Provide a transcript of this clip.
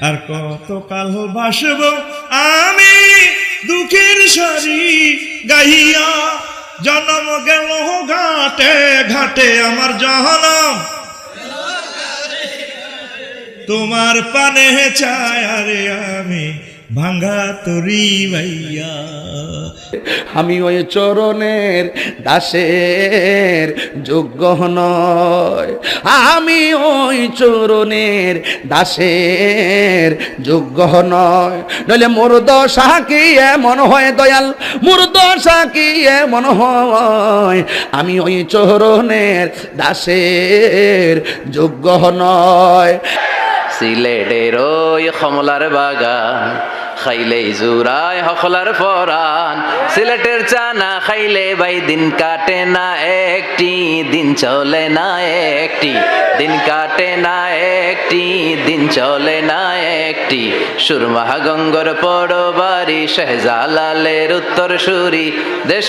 আর কতকাল ভাসব আমি দুঃখের সারি গাইয়া জন্ম গেল ঘাটে ঘাটে আমার জহনম তোমার পানে চায় আরে আমি ভাঙ্গা তরি ভাইয়া। আমি ওই চরণের দাসের যোগ্য নয়। আমি ওই চরণের দাসের যোগ্য নয়। নইলে মোর দশা কি এমন হয় দয়াল? মোর দশা কি এমন হয়? আমি ওই চরণের দাসের যোগ্য নয়। সিলেটের ওই কমলার বাগান খাইলেই জুরায় হকলার ফরান। সিলেটের চানা খাইলে ভাই দিন কাটে না একটি, দিন চলে না একটি, দিন কাটে না একটি, দিন চলে না একটি। সুরমাহা গঙ্গর পড়ো বাড়ি, শেহজালালের উত্তর সুরি দেশ